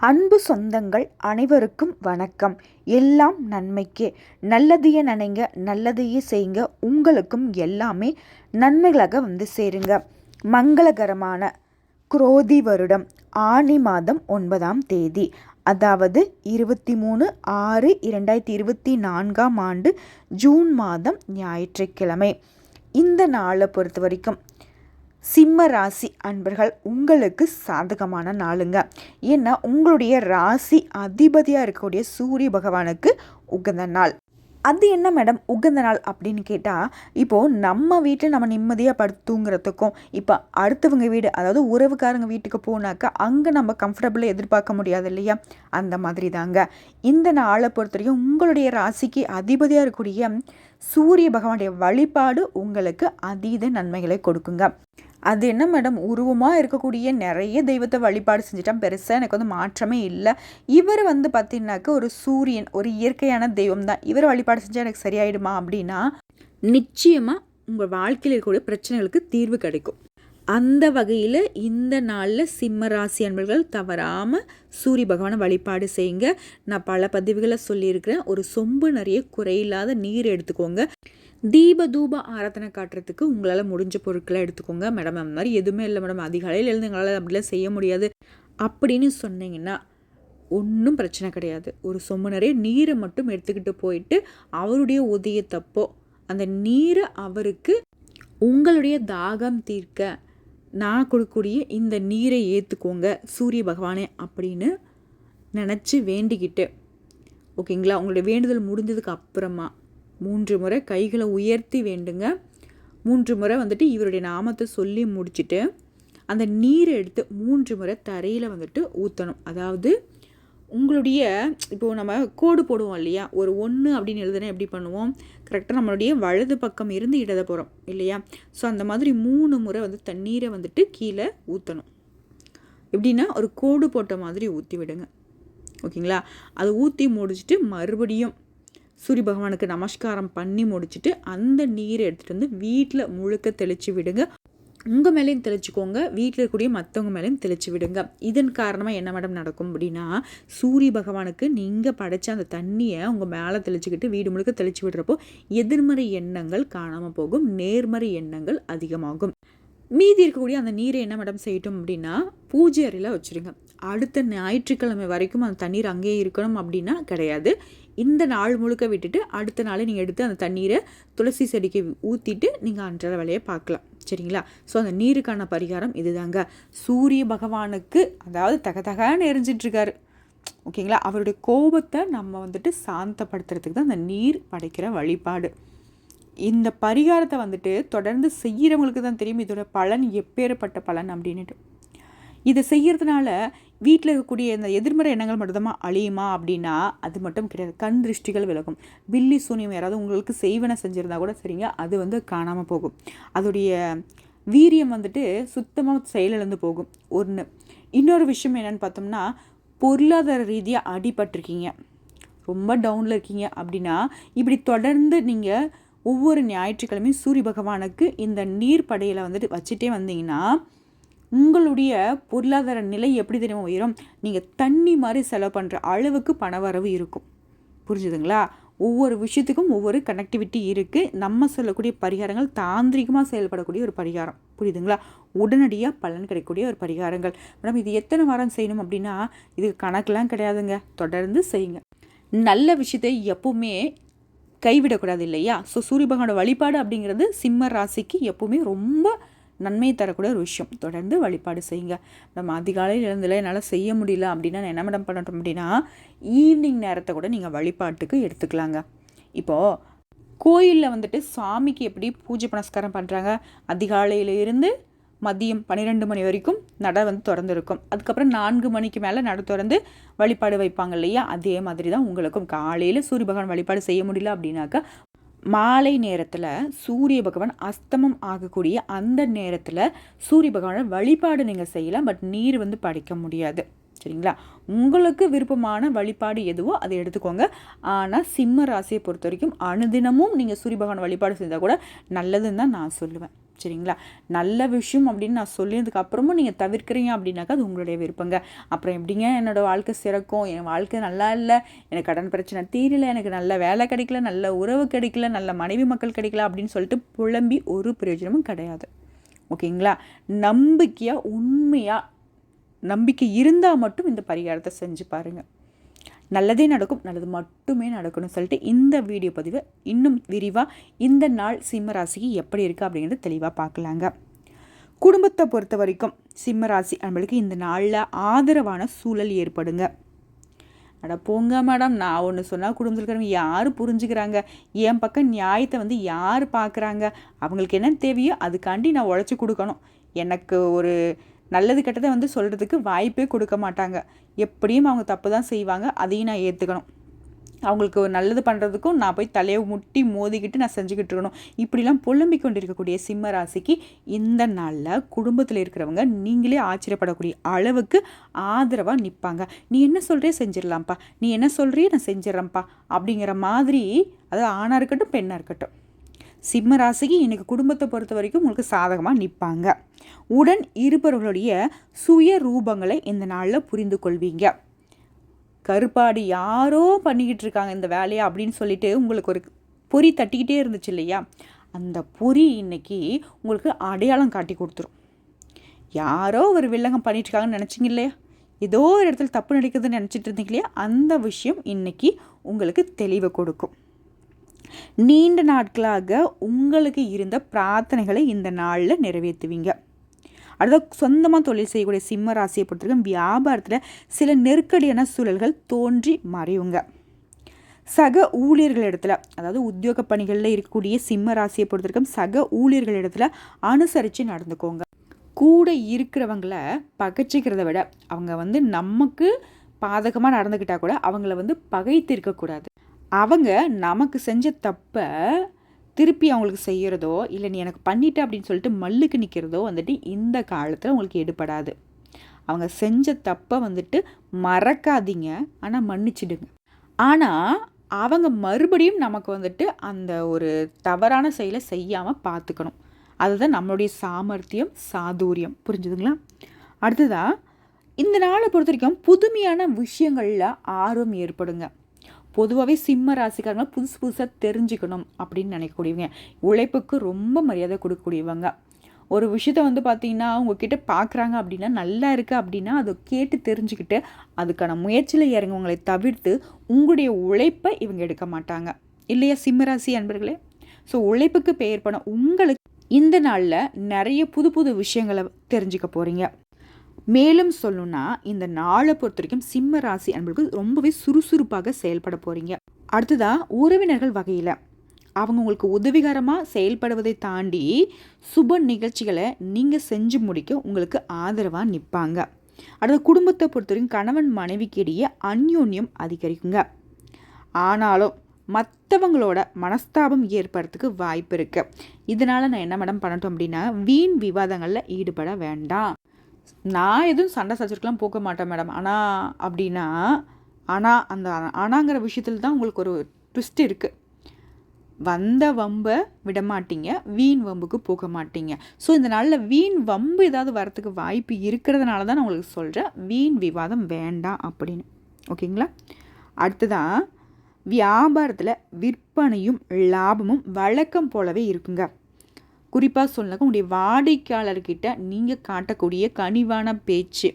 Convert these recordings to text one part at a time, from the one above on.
அன்பு சொந்தங்கள் அனைவருக்கும் வணக்கம். எல்லாம் நன்மைக்கே. நல்லதையே நினைங்க நல்லதையே செய்யுங்க. உங்களுக்கும் எல்லாமே நன்மைகளாக வந்து சேருங்க. மங்களகரமான குரோதி வருடம் ஆனி மாதம் ஒன்பதாம் தேதி அதாவது இருபத்தி மூணு ஆறு இரண்டாயிரத்தி இருபத்தி நான்காம் ஆண்டு ஜூன் மாதம் ஞாயிற்றுக்கிழமை. இந்த நாளை பொறுத்த வரைக்கும் சிம்ம ராசி அன்பர்கள் உங்களுக்கு சாதகமான நாளுங்க. ஏன்னா உங்களுடைய ராசி அதிபதியாக இருக்கக்கூடிய சூரிய பகவானுக்கு உகந்த நாள். அது என்ன மேடம்? உகந்த நாள் அப்படின்னு கேட்டால் இப்போது நம்ம வீட்டில் நம்ம நிம்மதியாக படுத்து தூங்குறதுக்கும் இப்போ அடுத்தவங்க வீடு அதாவது உறவுக்காரங்க வீட்டுக்கு போனாக்கா அங்கே நம்ம கம்ஃபர்டபுளாக எதிர்பார்க்க முடியாது இல்லையா? அந்த மாதிரி தாங்க இந்த நாளை பொறுத்த வரைக்கும் உங்களுடைய ராசிக்கு அதிபதியாக இருக்கக்கூடிய சூரிய பகவானுடைய வழிபாடு உங்களுக்கு அதீத நன்மைகளை கொடுக்குங்க. அது என்ன மேடம்? உருவமாக இருக்கக்கூடிய நிறைய தெய்வத்தை வழிபாடு செஞ்சுட்டான். பெருசாக எனக்கு வந்து மாற்றமே இல்லை. இவர் வந்து பார்த்தீங்கன்னாக்க ஒரு சூரியன் ஒரு இயற்கையான தெய்வம் தான். இவர் வழிபாடு செஞ்சால் எனக்கு சரியாயிடுமா அப்படின்னா நிச்சயமாக உங்கள் வாழ்க்கையில் இருக்கக்கூடிய பிரச்சனைகளுக்கு தீர்வு கிடைக்கும். அந்த வகையில் இந்த நாளில் சிம்ம ராசி அன்பர்கள் தவறாமல் சூரிய பகவானை வழிபாடு செய்யுங்க. நான் பல பதிவுகளை சொல்லியிருக்கிறேன். ஒரு சொம்பு நிறைய குறையில்லாத நீர் எடுத்துக்கோங்க. தீப தூப ஆராதனை காட்டுறதுக்கு உங்களால் முடிஞ்ச பொருட்களை எடுத்துக்கோங்க. மேடம் அந்த மாதிரி எதுவுமே இல்லை மேடம். அதிகாலையில் எழுந்து எங்களால் அப்படிலாம் செய்ய முடியாது. அப்படின்னு சொன்னீங்கன்னா ஒன்றும் பிரச்சனை கிடையாது. ஒரு சொம்பு நிறைய நீரை மட்டும் எடுத்துக்கிட்டு போயிட்டு அவருடைய உதயத்தப்போ அந்த நீரை அவருக்கு உங்களுடைய தாகம் தீர்க்க நான் கொடுக்கக்கூடிய இந்த நீரை ஏற்றுக்கோங்க சூரிய பகவானே அப்படின்னு நினச்சி வேண்டிக்கிட்டு ஓகேங்களா? உங்களுடைய வேண்டுதல் முடிஞ்சதுக்கு அப்புறமா மூன்று முறை கைகளை உயர்த்தி வேண்டுங்க. மூன்று முறை வந்துட்டு இவருடைய நாமத்தை சொல்லி முடிச்சுட்டு அந்த நீரை எடுத்து மூன்று முறை தரையில் வந்துட்டு ஊற்றணும் அதாவது உங்களுடைய இப்போது நம்ம கோடு போடுவோம் இல்லையா? ஒரு ஒன்று அப்படின்னு எழுதுனா எப்படி பண்ணுவோம்? கரெக்டாக நம்மளுடைய வலது பக்கம் இருந்து இடத போகிறோம் இல்லையா? ஸோ அந்த மாதிரி மூணு முறை வந்து தண்ணீரை வந்துட்டு கீழே ஊற்றணும் எப்படின்னா ஒரு கோடு போட்ட மாதிரி ஊற்றி விடுங்க. ஓகேங்களா? அதை ஊற்றி முடிச்சுட்டு மறுபடியும் சூரிய பகவானுக்கு நமஸ்காரம் பண்ணி முடிச்சுட்டு அந்த நீரை எடுத்துகிட்டு வந்து வீட்டில் முழுக்க தெளித்து விடுங்க. உங்கள் மேலேயும் தெளிச்சுக்கோங்க. வீட்டில் இருக்கக்கூடிய மற்றவங்க மேலேயும் தெளித்து விடுங்க. இதன் காரணமாக என்ன மேடம் நடக்கும் அப்படின்னா சூரிய பகவானுக்கு நீங்கள் படைச்ச அந்த தண்ணியை உங்கள் மேலே தெளிச்சுக்கிட்டு வீடு முழுக்க தெளித்து விடுறப்போ எதிர்மறை எண்ணங்கள் காணாமல் போகும். நேர்மறை எண்ணங்கள் அதிகமாகும். மீதி இருக்கக்கூடிய அந்த நீரை என்ன மேடம் செய்யட்டும் அப்படின்னா பூஜை அறையில் வச்சுருங்க. அடுத்த ஞாயிற்றுக்கிழமை வரைக்கும் அந்த தண்ணீர் அங்கேயே இருக்கணும் அப்படின்னா கிடையாது. இந்த நாள் முழுக்க விட்டுட்டு அடுத்த நாளே நீங்கள் எடுத்து அந்த தண்ணீரை துளசி செடிக்கு ஊற்றிட்டு நீங்கள் அன்றாட வேலையை பார்க்கலாம். சரிங்களா? ஸோ அந்த நீருக்கான பரிகாரம் இதுதாங்க. சூரிய பகவானுக்கு அதாவது தக தகன்னு எரிஞ்சிட்ருக்காரு. ஓகேங்களா? அவருடைய கோபத்தை நம்ம வந்துட்டு சாந்தப்படுத்துறதுக்கு தான் அந்த நீர் படைக்கிற வழிபாடு. இந்த பரிகாரத்தை வந்துட்டு தொடர்ந்து செய்கிறவங்களுக்கு தான் தெரியும். இதோட பலன் எப்பேற்பட்ட பலன் அப்படின்ட்டு இதை செய்கிறதுனால வீட்டில் இருக்கக்கூடிய இந்த எதிர்மறை எண்ணங்கள் மட்டும்தான் அழியுமா அப்படின்னா அது மட்டும் கிடையாது. கண் திருஷ்டிகள் விலகும். பில்லி சூனியம் யாராவது உங்களுக்கு செய்வனை செஞ்சுருந்தா கூட சரிங்க அது வந்து காணாமல் போகும். அதோடைய வீரியம் வந்துட்டு சுத்தமாக செயலிழந்து போகும். ஒன்று இன்னொரு விஷயம் என்னென்னு பார்த்தோம்னா பொருளாதார ரீதியாக அடிபட்டிருக்கீங்க. ரொம்ப டவுனில் இருக்கீங்க அப்படின்னா இப்படி தொடர்ந்து நீங்கள் ஒவ்வொரு ஞாயிற்றுக்கிழமையும் சூரிய பகவானுக்கு இந்த நீர் படையில் வந்துட்டு வச்சுட்டே வந்தீங்கன்னா உங்களுடைய பொருளாதார நிலை எப்படி தெரியுமா உயரும்? நீங்கள் தண்ணி மாதிரி செலவு பண்ணுற அளவுக்கு பணவரவு இருக்கும். புரிஞ்சுதுங்களா? ஒவ்வொரு விஷயத்துக்கும் ஒவ்வொரு கனெக்டிவிட்டி இருக்குது நம்ம சொல்லக்கூடிய பரிகாரங்கள் தாந்திரிகமாக செயல்படக்கூடிய ஒரு பரிகாரம். புரியுதுங்களா? உடனடியாக பலன் கிடைக்கக்கூடிய ஒரு பரிகாரங்கள். மேடம் இது எத்தனை வாரம் செய்யணும் அப்படின்னா இது கணக்கெலாம் கிடையாதுங்க. தொடர்ந்து செய்யுங்க. நல்ல விஷயத்தை எப்பவுமே கைவிடக்கூடாது இல்லையா? ஸோ சூரிய பகவானோட வழிபாடு அப்படிங்கிறது சிம்ம ராசிக்கு எப்பவுமே ரொம்ப நன்மை தரக்கூடிய ஒரு விஷயம். தொடர்ந்து வழிபாடு செய்யுங்க. நம்ம அதிகாலையில் எழுந்தில் என்னால் செய்ய முடியல அப்படின்னா என்ன மேடம் பண்ணட்டும் அப்படின்னா ஈவினிங் நேரத்தை கூட நீங்கள் வழிபாட்டுக்கு எடுத்துக்கலாங்க. இப்போது கோயிலில் வந்துட்டு சாமிக்கு எப்படி பூஜை புனஸ்காரம் பண்ணுறாங்க அதிகாலையில் இருந்து மதியம் பன்னிரெண்டு மணி வரைக்கும் நட வந்து திறந்துருக்கும். அதுக்கப்புறம் நான்கு மணிக்கு மேலே நட திறந்து வழிபாடு வைப்பாங்க இல்லையா? அதே மாதிரி தான் உங்களுக்கும். காலையில் சூரிய பகவான் வழிபாடு செய்ய முடியல அப்படின்னாக்கா மாலை நேரத்தில் சூரிய பகவான் அஸ்தமம் ஆகக்கூடிய அந்த நேரத்தில் சூரிய பகவானை வழிபாடு நீங்கள் செய்யலாம். பட் நீர் வந்து படைக்க முடியாது. சரிங்களா? உங்களுக்கு விருப்பமான வழிபாடு எதுவோ அதை எடுத்துக்கோங்க. ஆனால் சிம்ம ராசியை பொறுத்த வரைக்கும் அனுதினமும் நீங்கள் சூரிய பகவான் வழிபாடு செய்தால் கூட நல்லதுன்னு தான் நான் சொல்லுவேன். சரிங்களா? நல்ல விஷயம் அப்படின்னு நான் சொல்லியதுக்கு அப்புறமும் நீங்கள் தவிர்க்கிறீங்க அப்படின்னாக்கா அது உங்களுடைய விருப்பங்க. அப்புறம் எப்படிங்க என்னோடய வாழ்க்கை சிறக்கும்? என் வாழ்க்கை நல்லா இல்லை எனக்கு கடன் பிரச்சனை தீரல எனக்கு நல்ல வேலை கிடைக்கல நல்ல உறவு கிடைக்கல நல்ல மனைவி மக்கள் கிடைக்கல அப்படின்னு சொல்லிட்டு புலம்பி ஒரு பிரயோஜனமும் கிடையாது. ஓகேங்களா? நம்பிக்கையாக உண்மையாக நம்பிக்கை இருந்தால் மட்டும் இந்த பரிகாரத்தை செஞ்சு பாருங்கள் நல்லதே நடக்கும் நல்லது மட்டுமே நடக்கணும்னு சொல்லிட்டு இந்த வீடியோ பதிவை இன்னும் விரிவாக இந்த நாள் சிம்ம ராசிக்கு எப்படி இருக்குது அப்படிங்கிறத தெளிவாக பார்க்கலாங்க. குடும்பத்தை பொறுத்த வரைக்கும் சிம்ம ராசி நம்மளுக்கு இந்த நாளில் ஆதரவான சூழல் ஏற்படுங்க. அட போங்க மேடம் நான் ஒன்று சொன்னால் குடும்பத்தில் இருக்கிறவங்க யார் புரிஞ்சுக்கிறாங்க? என் பக்கம் நியாயத்தை வந்து யார் பார்க்குறாங்க அவங்களுக்கு என்ன தேவையோ அதுக்காண்டி நான் உழைச்சி கொடுக்கணும். எனக்கு ஒரு நல்லது கெட்டதை வந்து சொல்கிறதுக்கு வாய்ப்பே கொடுக்க மாட்டாங்க. எப்படியும் அவங்க தப்பு தான் செய்வாங்க அதையும் நான் ஏற்றுக்கணும் அவங்களுக்கு ஒரு நல்லது பண்ணுறதுக்கும் நான் போய் தலையை முட்டி மோதிக்கிட்டு நான் செஞ்சுக்கிட்டு இருக்கணும். இப்படிலாம் புலம்பிக் கொண்டிருக்கக்கூடிய சிம்ம ராசிக்கு இந்த நாளில் குடும்பத்தில் இருக்கிறவங்க நீங்களே ஆச்சரியப்படக்கூடிய அளவுக்கு ஆதரவாக நிற்பாங்க நீ என்ன சொல்கிறே செஞ்சிடலாம்ப்பா. நீ என்ன சொல்கிறியே நான் செஞ்சிடறேன்ப்பா. அப்படிங்கிற மாதிரி அதாவது ஆணாக இருக்கட்டும் பெண்ணாக இருக்கட்டும். சிம்ம ராசிக்கு இன்றைக்கி குடும்பத்தை பொறுத்த வரைக்கும் உங்களுக்கு சாதகமாக நிற்பாங்க உடன் இருப்பவர்களுடைய சுய ரூபங்களை இந்த நாளில் புரிந்து கொள்வீங்க. கருப்பாடு யாரோ பண்ணிக்கிட்டு இருக்காங்க இந்த வேலையை அப்படின்னு சொல்லிட்டு உங்களுக்கு ஒரு பொறி தட்டிக்கிட்டே இருந்துச்சு இல்லையா? அந்த பொறி இன்னைக்கு உங்களுக்கு அடையாளம் காட்டி கொடுத்துரும். யாரோ ஒரு வில்லங்கம் பண்ணிட்டுருக்காங்கன்னு நினச்சிங்க இல்லையா? ஏதோ ஒரு இடத்துல தப்பு நடிக்கிறதுன்னு நினச்சிட்டு இருந்தீங்க இல்லையா? அந்த விஷயம் இன்னைக்கு உங்களுக்கு தெளிவை கொடுக்கும். நீண்ட நாட்களாக உங்களுக்கு இருந்த பிரார்த்தனைகளை இந்த நாளில் நிறைவேற்றுவீங்க. அடுத்த சொந்தமாக தொழில் செய்யக்கூடிய சிம்ம ராசியை பொறுத்தவரைக்கும் வியாபாரத்தில் சில நெருக்கடியான சூழல்கள் தோன்றி மறையுங்க சக ஊழியர்கள் இடத்துல அதாவது உத்தியோக பணிகளில் இருக்கக்கூடிய சிம்ம ராசியை பொறுத்தவரைக்கும் சக ஊழியர்கள் இடத்துல அனுசரித்து நடந்துக்கோங்க. கூட இருக்கிறவங்கள பகைச்சிக்கிறத விட அவங்க வந்து நமக்கு பாதகமாக நடந்துக்கிட்டால் கூட அவங்கள வந்து பகைத்திருக்கக்கூடாது. அவங்க நமக்கு செஞ்ச தப்பை திருப்பி அவங்களுக்கு செய்கிறதோ இல்லை நீ எனக்கு பண்ணிட்ட அப்படின்னு சொல்லிட்டு மல்லுக்கு நிற்கிறதோ வந்துட்டு இந்த காலத்தில் உங்களுக்கு எடுபடாது அவங்க செஞ்ச தப்பை வந்துட்டு மறக்காதீங்க ஆனால் மன்னிச்சிடுங்க. ஆனால் அவங்க மறுபடியும் நமக்கு வந்துட்டு அந்த ஒரு தவறான செயலை செய்யாமல் பார்த்துக்கணும் அதுதான் நம்மளுடைய சாமர்த்தியம் சாதுரியம். புரிஞ்சுதுங்களா? அடுத்ததாக இந்த நாளை பொறுத்த வரைக்கும் புதுமையான விஷயங்களில் ஆர்வம் ஏற்படுங்க. பொதுவாகவே சிம்ம ராசிக்காரங்க புதுசு புதுசாக தெரிஞ்சுக்கணும் அப்படின்னு நினைக்கக்கூடியவங்க. உழைப்புக்கு ரொம்ப மரியாதை கொடுக்கக்கூடியவங்க. ஒரு விஷயத்த வந்து பார்த்தீங்கன்னா அவங்கக்கிட்ட பார்க்குறாங்க அப்படின்னா நல்லா இருக்குது அப்படின்னா அதை கேட்டு தெரிஞ்சுக்கிட்டு அதுக்கான முயற்சியில் இறங்குவங்களை தவிர்த்து உங்களுடைய உழைப்பை இவங்க எடுக்க மாட்டாங்க. இல்லையா சிம்மராசி அன்பர்களே? ஸோ உழைப்புக்கு பெயர் பண்ண உங்களுக்கு இந்த நாளில் நிறைய புது புது விஷயங்களை தெரிஞ்சுக்க போகிறீங்க மேலும் சொல்லணும்னா இந்த நாளை பொறுத்த வரைக்கும் சிம்ம ராசி அன்பர்களுக்கு ரொம்பவே சுறுசுறுப்பாக செயல்பட போகிறீங்க அடுத்ததாக உறவினர்கள் வகையில். அவங்க உங்களுக்கு உதவிகரமாக செயல்படுவதை தாண்டி சுப நிகழ்ச்சிகளை நீங்கள் செஞ்சு முடிக்க உங்களுக்கு ஆதரவாக நிற்பாங்க அடுத்த குடும்பத்தை பொறுத்தவரைக்கும் கணவன் மனைவிக்கு இடையே அந்யோன்யம் அதிகரிக்குங்க. ஆனாலும் மற்றவங்களோட மனஸ்தாபம் ஏற்படுறதுக்கு வாய்ப்பு இருக்குது இதனால் நான் என்ன மேடம் பண்ணட்டும் அப்படின்னா வீண் விவாதங்களில் ஈடுபட வேண்டாம். நான் எதுவும் சண்டை சச்சரிக்கலாம் போக மாட்டேன் மேடம் ஆனால் அப்படின்னா ஆனால் அந்த ஆனாங்கிற விஷயத்தில் தான் உங்களுக்கு ஒரு ட்விஸ்ட் இருக்குது வந்த வம்பை விட மாட்டீங்க வீண் வம்புக்கு போக மாட்டீங்க. ஸோ இந்த நாளில் வீண் வம்பு ஏதாவது வரத்துக்கு வாய்ப்பு இருக்கிறதுனால தான் நான் உங்களுக்கு சொல்கிறேன் வீண் விவாதம் வேண்டாம் அப்படின்னு. ஓகேங்களா? அடுத்ததான் வியாபாரத்தில் விற்பனையும் லாபமும் வழக்கம் போலவே இருக்குங்க. குறிப்பாக சொல்லனாக்கா உங்களுடைய வாடிக்கையாளர்கிட்ட நீங்கள் காட்டக்கூடிய கனிவான பேச்சு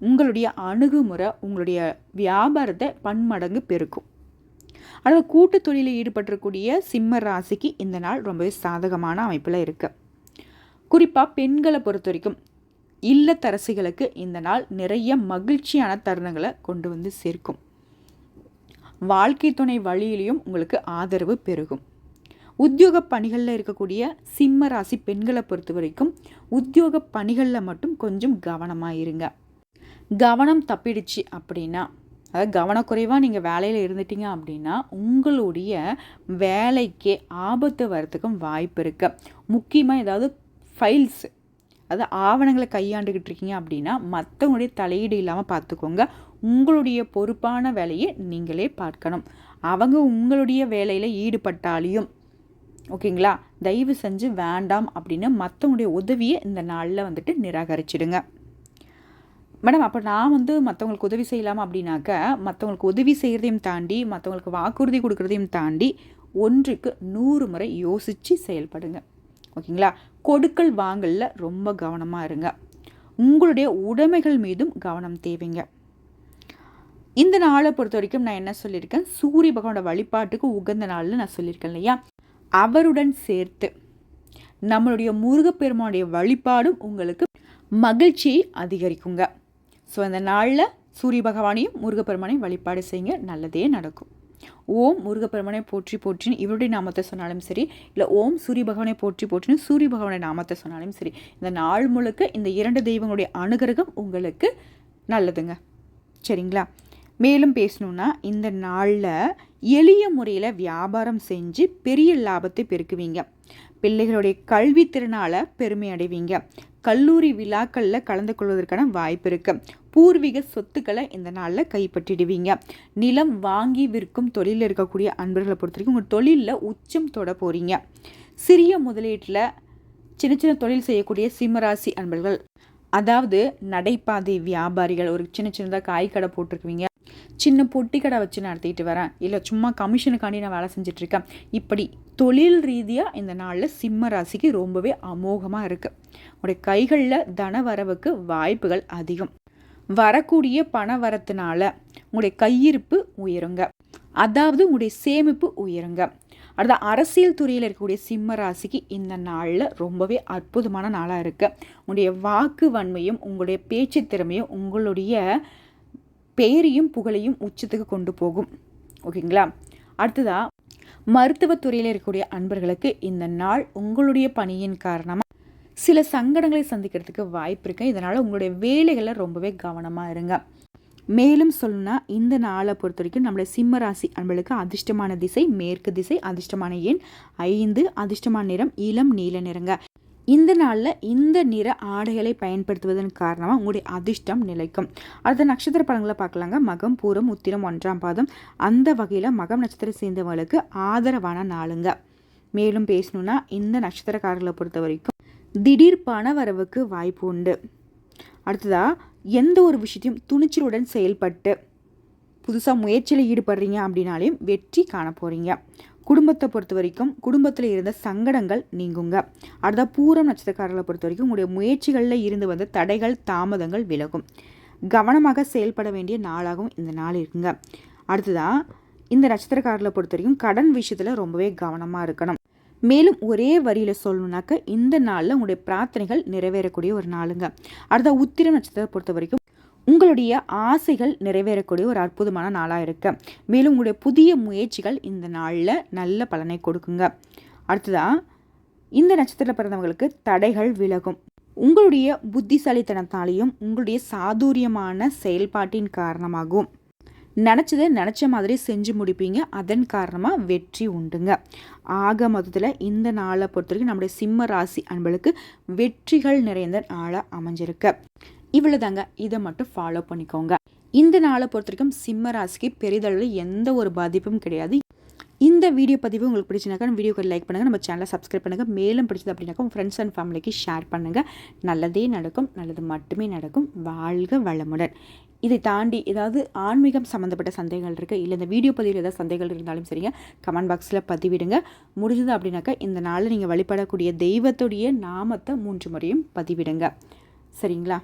உங்களுடைய அணுகுமுறை உங்களுடைய வியாபாரத்தை பன்மடங்கு பெருக்கும். ஆனால் கூட்டு தொழிலில் ஈடுபட்டிருக்கூடிய சிம்ம ராசிக்கு இந்த நாள் ரொம்பவே சாதகமான அமைப்பில் இருக்கு. குறிப்பாக பெண்களை பொறுத்த வரைக்கும் இல்லத்தரசிகளுக்கு இந்த நாள் நிறைய மகிழ்ச்சியான தருணங்களை கொண்டு வந்து சேர்க்கும். வாழ்க்கை துணை வழியிலையும் உங்களுக்கு ஆதரவு பெருகும். உத்தியோக பணிகளில் இருக்கக்கூடிய சிம்ம ராசி பெண்களை பொறுத்த வரைக்கும் உத்தியோக பணிகளில் மட்டும் கொஞ்சம் கவனமாக இருங்க. கவனம் தப்பிடுச்சு அப்படின்னா அதாவது கவனக்குறைவாக நீங்கள் வேலையில் இருந்துட்டீங்க அப்படின்னா உங்களுடைய வேலைக்கே ஆபத்து வரத்துக்கும் வாய்ப்பு இருக்குது முக்கியமாக ஏதாவது ஃபைல்ஸ் அதாவது ஆவணங்களை கையாண்டுக்கிட்டு இருக்கீங்க அப்படின்னா மற்றவங்களுடைய தலையீடு இல்லாமல் பார்த்துக்கோங்க உங்களுடைய பொறுப்பான வேலையை நீங்களே பார்க்கணும். அவங்க உங்களுடைய வேலையில் ஈடுபட்டாலையும் ஓகேங்களா? தயவு செஞ்சு வேண்டாம் அப்படின்னு மற்றவங்களுடைய உதவியை இந்த நாளில் வந்துட்டு நிராகரிச்சிடுங்க. மேடம் அப்போ நான் வந்து மற்றவங்களுக்கு உதவி செய்யலாமா அப்படின்னாக்க மற்றவங்களுக்கு உதவி செய்கிறதையும் தாண்டி மற்றவங்களுக்கு வாக்குறுதி கொடுக்குறதையும் தாண்டி ஒன்றுக்கு நூறு முறை யோசித்து செயல்படுங்க. ஓகேங்களா? கொடுக்கல் வாங்கலில் ரொம்ப கவனமாக இருங்க. உங்களுடைய உடைமைகள் மீதும் கவனம் தேவைங்க. இந்த நாளை பொறுத்த வரைக்கும் நான் என்ன சொல்லியிருக்கேன்? சூரிய பகவானோட வழிபாட்டுக்கு உகந்த நாள்னு நான் சொல்லியிருக்கேன் இல்லையா? அவருடன் சேர்த்து நம்மளுடைய முருகப்பெருமானுடைய வழிபாடும் உங்களுக்கு மகிழ்ச்சியை அதிகரிக்குங்க. ஸோ அந்த நாளில் சூரிய பகவானையும் முருகப்பெருமானையும் வழிபாடு செய்யுங்க. நல்லதே நடக்கும். ஓம் முருகப்பெருமனை போற்றி போற்றின்னு இவருடைய நாமத்தை சொன்னாலும் சரி இல்லை ஓம் சூரிய பகவானை போற்றி போற்றின்னு சூரிய பகவானை நாமத்தை சொன்னாலும் சரி இந்த நாள் முழுக்க இந்த இரண்டு தெய்வங்களுடைய அனுகிரகம் உங்களுக்கு நல்லதுங்க. சரிங்களா? மேலும் பேசணுன்னா இந்த நாளில் எளிய முறையில் வியாபாரம் செஞ்சு பெரிய லாபத்தை பெருக்குவீங்க. பிள்ளைகளுடைய கல்வி திறனால் பெருமை அடைவீங்க. கல்லூரி விழாக்களில் கலந்து கொள்வதற்கான வாய்ப்பு இருக்குது பூர்வீக சொத்துக்களை இந்த நாளில் கைப்பற்றிடுவீங்க. நிலம் வாங்கி விற்கும் தொழிலில் இருக்கக்கூடிய அன்பர்களை பொறுத்த வரைக்கும் உங்கள் தொழிலில் உச்சம் தொட போகிறீங்க சிறிய முதலீட்டில் சின்ன சின்ன தொழில் செய்யக்கூடிய சிம்மராசி அன்பர்கள் அதாவது நடைபாதை வியாபாரிகள் ஒரு சின்ன சின்னதாக காய் கடை போட்டிருக்குவீங்க. சின்ன பொட்டி கடை வச்சு நடத்திட்டு வரேன். இல்லை சும்மா கமிஷனுக்காண்டி நான் வேலை செஞ்சிட்ருக்கேன். இப்படி தொழில் ரீதியாக இந்த நாளில் சிம்ம ராசிக்கு ரொம்பவே அமோகமாக இருக்குது உடைய கைகளில் தன வரவுக்கு வாய்ப்புகள் அதிகம். வரக்கூடிய பண வரத்துனால உங்களுடைய கையிருப்பு உயருங்க. அதாவது உங்களுடைய சேமிப்பு உயருங்க. அடுத்த அரசியல் துறையில் இருக்கக்கூடிய சிம்ம ராசிக்கு இந்த நாளில் ரொம்பவே அற்புதமான நாளாக இருக்குது உங்களுடைய வாக்கு வன்மையும் உங்களுடைய பேச்சு திறமையும் உங்களுடைய பெயரையும் புகழையும் உச்சத்துக்கு கொண்டு போகும். ஓகேங்களா? அடுத்ததாக மருத்துவத்துறையில் இருக்கக்கூடிய அன்பர்களுக்கு இந்த நாள் உங்களுடைய பணியின் காரணமாக சில சங்கடங்களை சந்திக்கிறதுக்கு வாய்ப்பு இருக்குது இதனால் உங்களுடைய வேலைகளில் ரொம்பவே கவனமாக இருங்க. மேலும் சொல்லணும்னா இந்த நாளை பொறுத்த வரைக்கும் நம்மளோட சிம்ம ராசி அன்பளுக்கு அதிர்ஷ்டமான திசை மேற்கு திசை அதிர்ஷ்டமான எண் ஐந்து அதிர்ஷ்டமான நிறம் இளம் நீல நிறங்க. இந்த நாளில் இந்த நிற ஆடைகளை பயன்படுத்துவதன் காரணமாக உங்களுடைய அதிர்ஷ்டம் நிலைக்கும். அடுத்த நட்சத்திர படங்களை பார்க்கலாங்க. மகம் பூரம் உத்திரம் ஒன்றாம் பாதம். அந்த வகையில் மகம் நட்சத்திரம் சேர்ந்தவங்களுக்கு ஆதரவான நாளுங்க. மேலும் பேசணுன்னா இந்த நட்சத்திரக்காரர்களை பொறுத்த வரைக்கும் திடீர் பண வரவுக்கு வாய்ப்பு உண்டு. அடுத்ததாக எந்த ஒரு விஷயத்தையும் துணிச்சலுடன் செயல்பட்டு புதுசாக முயற்சியில் ஈடுபடுறீங்க அப்படின்னாலையும் வெற்றி காண போகிறீங்க குடும்பத்தை பொறுத்த வரைக்கும் குடும்பத்தில் இருந்த சங்கடங்கள் நீங்குங்க. அடுத்த பூரம் நட்சத்திரக்காரர்களை பொறுத்த வரைக்கும் உங்களுடைய முயற்சிகளில் இருந்து வந்த தடைகள் தாமதங்கள் விலகும். கவனமாக செயல்பட வேண்டிய நாளாகவும் இந்த நாள் இருக்குங்க. அடுத்ததாக இந்த நட்சத்திரக்காரர்களை பொறுத்த வரைக்கும் கடன் விஷயத்தில் ரொம்பவே கவனமாக இருக்கணும். மேலும் ஒரே வரியில் சொல்லணுனாக்க இந்த நாளில் உங்களுடைய பிரார்த்தனைகள் நிறைவேறக்கூடிய ஒரு நாளுங்க. அடுத்த உத்திரம் நட்சத்திரத்தை பொறுத்த வரைக்கும் உங்களுடைய ஆசைகள் நிறைவேறக்கூடிய ஒரு அற்புதமான நாளாக இருக்கு. மேலும் உங்களுடைய புதிய முயற்சிகள் இந்த நாளில் நல்ல பலனை கொடுக்குங்க. அடுத்ததாக இந்த நட்சத்திரத்தில் பிறந்தவங்களுக்கு தடைகள் விலகும். உங்களுடைய புத்திசாலித்தனத்தாலையும் உங்களுடைய சாதுரியமான செயல்பாட்டின் காரணமாகவும் நினச்சதை நினச்ச மாதிரி செஞ்சு முடிப்பீங்க. அதன் காரணமாக வெற்றி உண்டுங்க. ஆக மொத்தத்தில் இந்த நாளை பொறுத்த வரைக்கும் நம்முடைய சிம்ம ராசி அன்பளுக்கு வெற்றிகள் நிறைந்த நாளாக அமைஞ்சிருக்கு. இவ்வளோதாங்க இதை மட்டும் ஃபாலோ பண்ணிக்கோங்க. இந்த நாளை பொறுத்த வரைக்கும் சிம்ம ராசிக்கு பெரிதளவில் எந்த ஒரு பாதிப்பும் கிடையாது. இந்த வீடியோ பதிவு உங்களுக்கு பிடிச்சினாக்கா வீடியோக்கு லைக் பண்ணுங்கள் நம்ம சேனலை சப்ஸ்கிரைப் பண்ணுங்கள் மேலும் பிடிச்சது அப்படின்னாக்கா உங்கள் ஃப்ரெண்ட்ஸ் அண்ட் ஃபேமிலிக்கு ஷேர் பண்ணுங்கள் நல்லதே நடக்கும் நல்லது மட்டுமே நடக்கும். வாழ்க வளமுடன். இதை தாண்டி ஏதாவது ஆன்மீகம் சம்மந்தப்பட்ட சந்தேகங்கள் இருக்குது இல்லை இந்த வீடியோ பதிவில் ஏதாவது சந்தேகங்கள் இருந்தாலும் சரிங்க கமெண்ட் பாக்ஸில் பதிவிடுங்க. முடிஞ்சது அப்படின்னாக்கா இந்த நாளில் நீங்கள் வழிபடக்கூடிய தெய்வத்துடைய நாமத்தை மூன்று முறையும் பதிவிடுங்க. சரிங்களா?